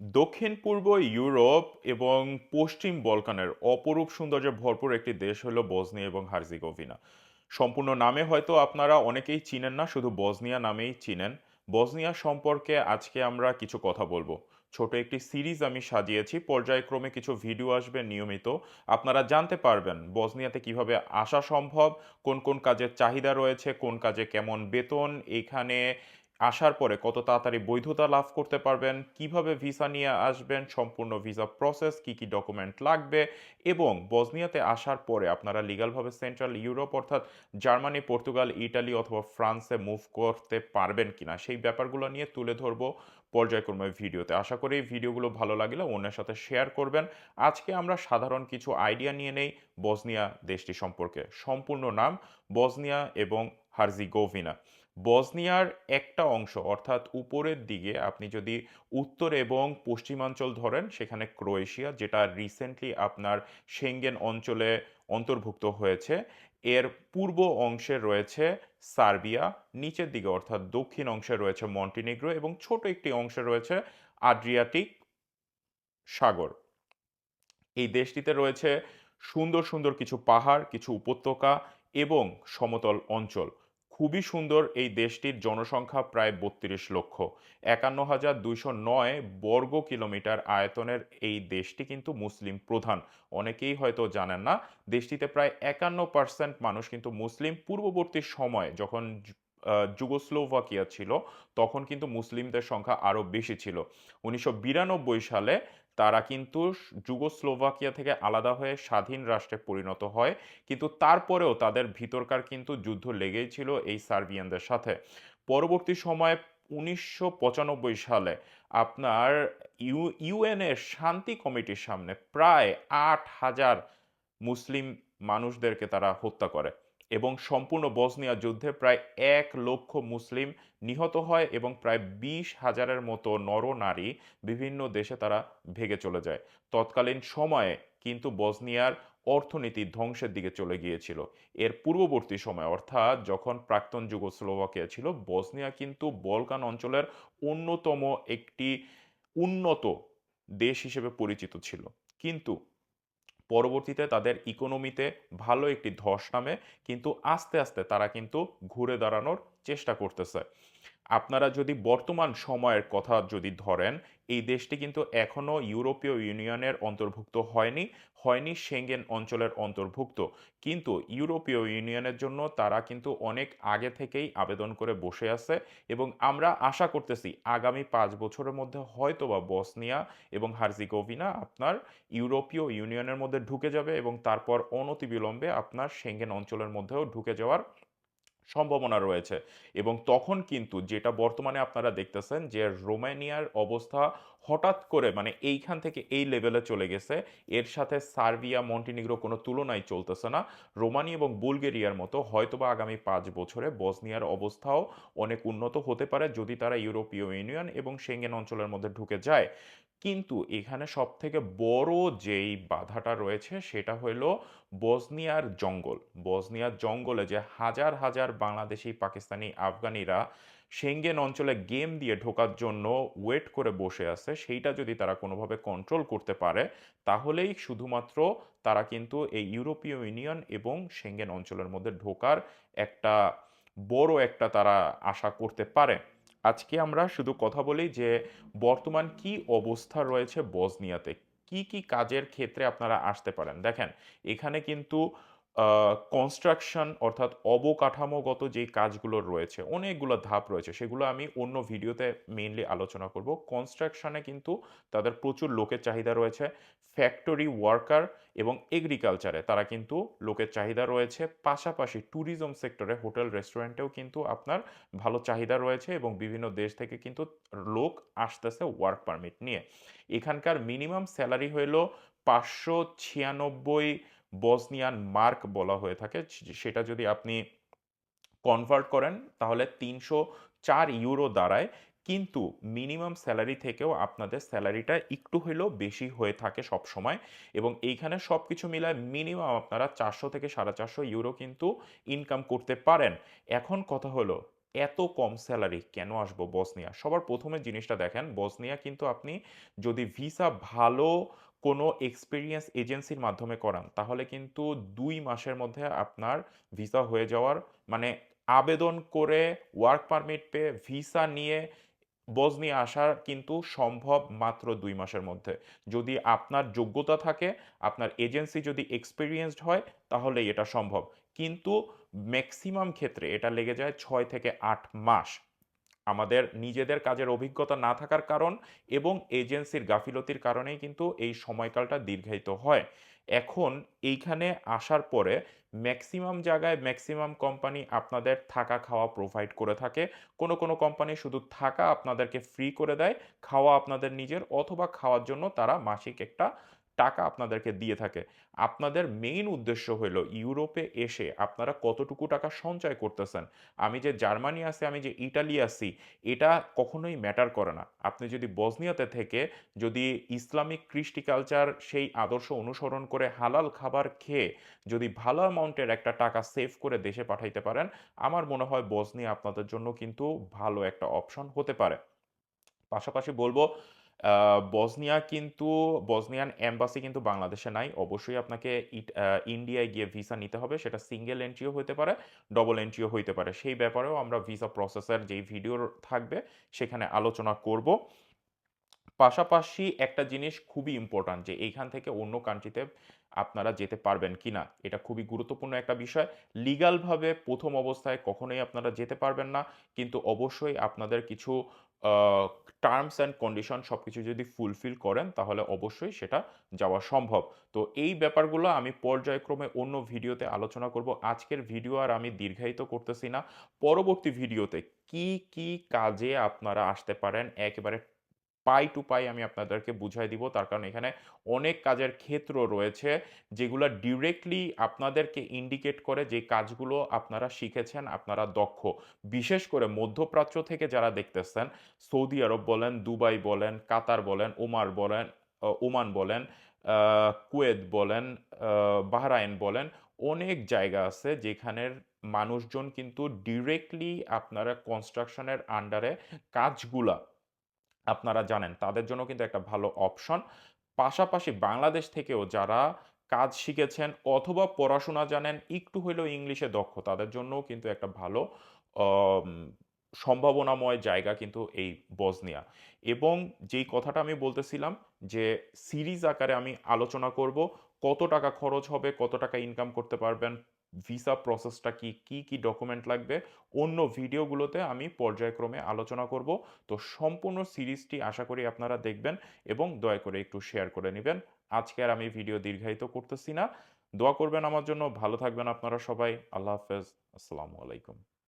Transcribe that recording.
দক্ষিণ পূর্ব ইউরোপ এবং পশ্চিম বলকানের অপরূপ সৌন্দর্যে ভরপুর একটি দেশ হলো বসনিয়া এবং হার্জিগোভিনা। সম্পূর্ণ নামে হয়তো আপনারা অনেকেই চিনেন না, শুধু বসনিয়া নামেই চিনেন। বসনিয়া সম্পর্কে আজকে আমরা কিছু কথা বলব। ছোট একটি সিরিজ আমি সাজিয়েছি, পর্যায়ক্রমে কিছু ভিডিও আসবে নিয়মিত। আপনারা জানতে পারবেন বসনিয়াতে কীভাবে আসা সম্ভব, কোন কোন কাজের চাহিদা রয়েছে, কোন কাজে কেমন বেতন, এখানে আসার পরে কত তাড়াতাড়ি বৈধতা লাভ করতে পারবেন, কীভাবে ভিসা নিয়ে আসবেন, সম্পূর্ণ ভিসা প্রসেস, কি কি ডকুমেন্ট লাগবে এবং বসনিয়াতে আসার পরে আপনারা লিগালভাবে সেন্ট্রাল ইউরোপ অর্থাৎ জার্মানি, পর্তুগাল, ইটালি অথবা ফ্রান্সে মুভ করতে পারবেন কিনা সেই ব্যাপারগুলো নিয়ে তুলে ধরবো পর্যায়ক্রমে ভিডিওতে। আশা করি ভিডিওগুলো ভালো লাগলে অন্যের সাথে শেয়ার করবেন। আজকে আমরা সাধারণ কিছু আইডিয়া নিয়ে নেই, বসনিয়া দেশটি সম্পর্কে সম্পূর্ণ নাম বসনিয়া এবং হার্জিগোভিনা। বসনিয়ার একটা অংশ, অর্থাৎ উপরের দিকে, আপনি যদি উত্তর এবং পশ্চিমাঞ্চল ধরেন, সেখানে ক্রোয়েশিয়া, যেটা রিসেন্টলি আপনার সেঙ্গেন অঞ্চলে অন্তর্ভুক্ত হয়েছে। এর পূর্ব অংশে রয়েছে সার্বিয়া, নিচের দিকে, অর্থাৎ দক্ষিণ অংশে রয়েছে মন্টিনিগ্রো এবং ছোট একটি অংশে রয়েছে আড্রিয়াটিক সাগর। এই দেশটিতে রয়েছে সুন্দর সুন্দর কিছু পাহাড়, কিছু উপত্যকা এবং সমতল অঞ্চল। খুবই সুন্দর এই দেশটির জনসংখ্যা প্রায় বত্রিশ লক্ষ। একান্ন হাজার দুইশো নয় বর্গ কিলোমিটার আয়তনের এই দেশটি কিন্তু মুসলিম প্রধান। অনেকেই হয়তো জানেন না, দেশটিতে প্রায় একান্ন পার্সেন্ট মানুষ কিন্তু মুসলিম। পূর্ববর্তী সময় যখন যুগোস্লোভাকিয়া ছিল, তখন কিন্তু মুসলিমদের সংখ্যা আরও বেশি ছিল। উনিশশো বিরানব্বই সালে তারা কিন্তু যুগোস্লোভাকিয়া থেকে আলাদা হয়ে স্বাধীন রাষ্ট্রে পরিণত হয়। কিন্তু তারপরেও তাদের ভিতরকার কিন্তু যুদ্ধ লেগেই ছিল এই সার্বিয়ানদের সাথে। পরবর্তী সময়ে উনিশশো পঁচানব্বই সালে আপনার ইউ ইউএনের শান্তি কমিটির সামনে প্রায় আট হাজার মুসলিম মানুষদেরকে তারা হত্যা করে। এবং সম্পূর্ণ বসনিয়া যুদ্ধে প্রায় এক লক্ষ মুসলিম নিহত হয় এবং প্রায় বিশ হাজারের মতো নরনারী বিভিন্ন দেশে তারা ভেগে চলে যায়। তৎকালীন সময়ে কিন্তু বসনিয়ার অর্থনীতি ধ্বংসের দিকে চলে গিয়েছিল। এর পূর্ববর্তী সময় অর্থাৎ যখন প্রাক্তন যুগোস্লোভাকিয়া ছিল, বসনিয়া কিন্তু বলকান অঞ্চলের অন্যতম একটি উন্নত দেশ হিসেবে পরিচিত ছিল। কিন্তু পরবর্তীতে তাদের ইকোনমিতে ভালো একটি ধস নামে, কিন্তু আস্তে আস্তে তারা কিন্তু ঘুরে দাঁড়ানোর চেষ্টা করতেছে। আপনারা যদি বর্তমান সময়ের কথা যদি ধরেন, এই দেশটি কিন্তু এখনও ইউরোপীয় ইউনিয়নের অন্তর্ভুক্ত হয়নি হয়নি সেঙ্গেন অঞ্চলের অন্তর্ভুক্ত। কিন্তু ইউরোপীয় ইউনিয়নের জন্য তারা কিন্তু অনেক আগে থেকেই আবেদন করে বসে আছে এবং আমরা আশা করতেছি আগামী পাঁচ বছরের মধ্যে হয়তোবা বসনিয়া এবং হার্জিগোভিনা আপনার ইউরোপীয় ইউনিয়নের মধ্যে ঢুকে যাবে এবং তারপর অনতিবিলম্বে আপনার সেঙ্গেন অঞ্চলের মধ্যেও ঢুকে যাওয়ার সম্ভাবনা রয়েছে। এবং তখন কিন্তু যেটা বর্তমানে আপনারা দেখতেছেন যে রোমানিয়ার অবস্থা হঠাৎ করে মানে এইখান থেকে এই লেভেলে চলে গেছে। এর সাথে সার্বিয়া, মন্টিনিগ্রো কোনো তুলনায় চলতেছে না। রোমানি এবং বুলগেরিয়ার মতো হয়তোবা আগামী পাঁচ বছরে বসনিয়ার অবস্থাও অনেক উন্নত হতে পারে যদি তারা ইউরোপীয় ইউনিয়ন এবং সেঙ্গেন অঞ্চলের মধ্যে ঢুকে যায়। কিন্তু এখানে সব থেকে বড় যেই বাধাটা রয়েছে সেটা হলো বসনিয়ার জঙ্গল। বসনিয়ার জঙ্গলে যে হাজার হাজার বাংলাদেশি, পাকিস্তানি, আফগানিরা সেঙ্গেন অঞ্চলে গেম দিয়ে ঢোকার জন্য ওয়েট করে বসে আছে, সেইটা যদি তারা কোনোভাবে কন্ট্রোল করতে পারে, তাহলেই শুধুমাত্র তারা কিন্তু এই ইউরোপীয় ইউনিয়ন এবং সেঙ্গেন অঞ্চলের মধ্যে ঢোকার একটা বড় একটা তারা আশা করতে পারে। আজকে আমরা শুধু কথা বলি যে বর্তমান কি অবস্থা রয়েছে বসনিয়াতে। কি কি কাজের ক্ষেত্রে আপনারা আসতে পারেন? দেখেন, এখানে কিন্তু কনস্ট্রাকশন অর্থাৎ অবকাঠামোগত যে কাজগুলো রয়েছে, অনেকগুলো ধাপ রয়েছে, সেগুলো আমি অন্য ভিডিওতে মেইনলি আলোচনা করব। কনস্ট্রাকশনে কিন্তু তাদের প্রচুর লোকের চাহিদা রয়েছে ফ্যাক্টরি ওয়ার্কার এবং এগ্রিকালচারে তারা কিন্তু লোকের চাহিদা রয়েছে। পাশাপাশি ট্যুরিজম সেক্টরে হোটেল রেস্টুরেন্টেও কিন্তু আপনার ভালো চাহিদা রয়েছে এবং বিভিন্ন দেশ থেকে কিন্তু লোক আসতেছে ওয়ার্ক পারমিট নিয়ে। এখানকার মিনিমাম স্যালারি হইল পাঁচশো ছিয়ানব্বই বসনিয়ান মার্ক বলা হয়ে থাকে সেটা যদি আপনি কনভার্ট করেন তাহলে তিনশো চার ইউরো দাঁড়ায় কিন্তু মিনিমাম স্যালারি থেকেও আপনাদের স্যালারিটা একটু হলেও বেশি হয়ে থাকে সব সময় এবং এইখানে সব কিছু মিলায় মিনিমাম আপনারা চারশো থেকে সাড়ে চারশো ইউরো কিন্তু ইনকাম করতে পারেন এখন কথা হলো এত কম স্যালারি কেন আসব বসনিয়া? সবার প্রথমে জিনিসটা দেখেন, বসনিয়া কিন্তু আপনি যদি ভিসা ভালো কোনো এক্সপিরিয়েন্স এজেন্সির মাধ্যমে করান, তাহলে কিন্তু দুই মাসের মধ্যে আপনার ভিসা হয়ে যাওয়ার মানে আবেদন করে ওয়ার্ক পারমিট পেয়ে ভিসা নিয়ে বসনিয়া আসা কিন্তু সম্ভব মাত্র দুই মাসের মধ্যে। যদি আপনার যোগ্যতা থাকে, আপনার এজেন্সি যদি এক্সপিরিয়েন্সড হয়, তাহলেই এটা সম্ভব। কিন্তু ম্যাক্সিমাম ক্ষেত্রে এটা লেগে যায় ছয় থেকে আট মাস। আমাদের নিজেদের কাজের অভিজ্ঞতা না থাকার কারণ এবং এজেন্সির গাফিলতির কারণেই কিন্তু এই সময়কালটা দীর্ঘায়িত হয়। এখন এইখানে আসার পরে ম্যাক্সিমাম জায়গায় ম্যাক্সিমাম কোম্পানি আপনাদের থাকা খাওয়া প্রোভাইড করে থাকে। কোনো, কোনো কোম্পানি শুধু থাকা আপনাদেরকে ফ্রি করে দেয়, খাওয়া আপনাদের নিজের অথবা খাওয়ার জন্য তারা মাসিক একটা টাকা আপনাদেরকে দিয়ে থাকে। আপনাদের মেইন উদ্দেশ্য হইল ইউরোপে এসে আপনারা কতটুকু টাকা সঞ্চয় করতেছেন। আমি যে জার্মানি আছি, আমি যে ইটালি আছি, এটা কখনোই ম্যাটার করে না। আপনি যদি বসনিয়াতে থেকে যদি ইসলামিক কৃষ্টি কালচার সেই আদর্শ অনুসরণ করে হালাল খাবার খেয়ে যদি ভালো অ্যামাউন্টের একটা টাকা সেভ করে দেশে পাঠাইতে পারেন, আমার মনে হয় বসনিয়া আপনাদের জন্য কিন্তু ভালো একটা অপশন হতে পারে। পাশাপাশি বলব বসনিয়া কিন্তু বসনিয়ান এম্বাসি কিন্তু বাংলাদেশে নাই। অবশ্যই আপনাকে ইন্ডিয়ায় গিয়ে ভিসা নিতে হবে। সেটা সিঙ্গেল এন্ট্রিও হইতে পারে, ডবল এন্ট্রিও হইতে পারে। সেই ব্যাপারেও আমরা ভিসা প্রসেসের যেই ভিডিও থাকবে সেখানে আলোচনা করব। পাশাপাশি একটা জিনিস খুবই ইম্পর্ট্যান্ট যে এইখান থেকে অন্য কান্ট্রিতে আপনারা যেতে পারবেন কিনা। এটা খুবই গুরুত্বপূর্ণ একটা বিষয়। লিগ্যালভাবে প্রথম অবস্থায় কখনোই আপনারা যেতে পারবেন না। কিন্তু অবশ্যই আপনাদের কিছু টার্মস অ্যান্ড কন্ডিশন সব কিছু যদি ফুলফিল করেন তাহলে অবশ্যই সেটা যাওয়া সম্ভব। তো এই ব্যাপারগুলো আমি পর্যায়ক্রমে অন্য ভিডিওতে আলোচনা করব। আজকের ভিডিও আর আমি দীর্ঘায়িত করতেছি না। পরবর্তী ভিডিওতে কি, কি কাজে আপনারা আসতে পারেন একেবারে পাই টু পাই আমি আপনাদেরকে বুঝাই দিব। তার কারণ এখানে অনেক কাজের ক্ষেত্র রয়েছে যেগুলো ডিরেক্টলি আপনাদেরকে ইন্ডিকেট করে যে কাজগুলো আপনারা শিখেছেন, আপনারা দক্ষ। বিশেষ করে মধ্যপ্রাচ্য থেকে যারা দেখতেছেন, সৌদি আরব বলেন, দুবাই বলেন, কাতার বলেন, ওমার বলেন ওমান বলেন, কুয়েত বলেন, বাহরাইন বলেন, অনেক জায়গা আছে যেখানের মানুষজন কিন্তু ডিরেক্টলি আপনারা কনস্ট্রাকশনের আন্ডারে কাজগুলা আপনারা জানেন তাদের জন্য কিন্তু একটা ভালো অপশন। পাশাপাশি বাংলাদেশ থেকেও যারা কাজ শিখেছেন অথবা পড়াশোনা জানেন, একটু হইলেও ইংলিশে দক্ষ তাদের জন্যও কিন্তু একটা ভালো সম্ভাবনাময় জায়গা কিন্তু এই বজনিয়া এবং যেই কথাটা আমি বলতেছিলাম যে সিরিজ আকারে আমি আলোচনা করব কত টাকা খরচ হবে, কত টাকা ইনকাম করতে পারবেন, ভিসা প্রসেসটা কি, কি, কি ডকুমেন্ট লাগবে অন্য ভিডিওগুলোতে আমি পর্যায়ক্রমে আলোচনা করব। তো সম্পূর্ণ সিরিজটি আশা করি আপনারা দেখবেন এবং দয়া করে একটু শেয়ার করে নেবেন আজকে আর আমি ভিডিও দীর্ঘায়িত করতেছি না। দোয়া করবেন আমার জন্য। ভালো থাকবেন আপনারা সবাই। আল্লাহ হাফেজ। আসসালামু আলাইকুম।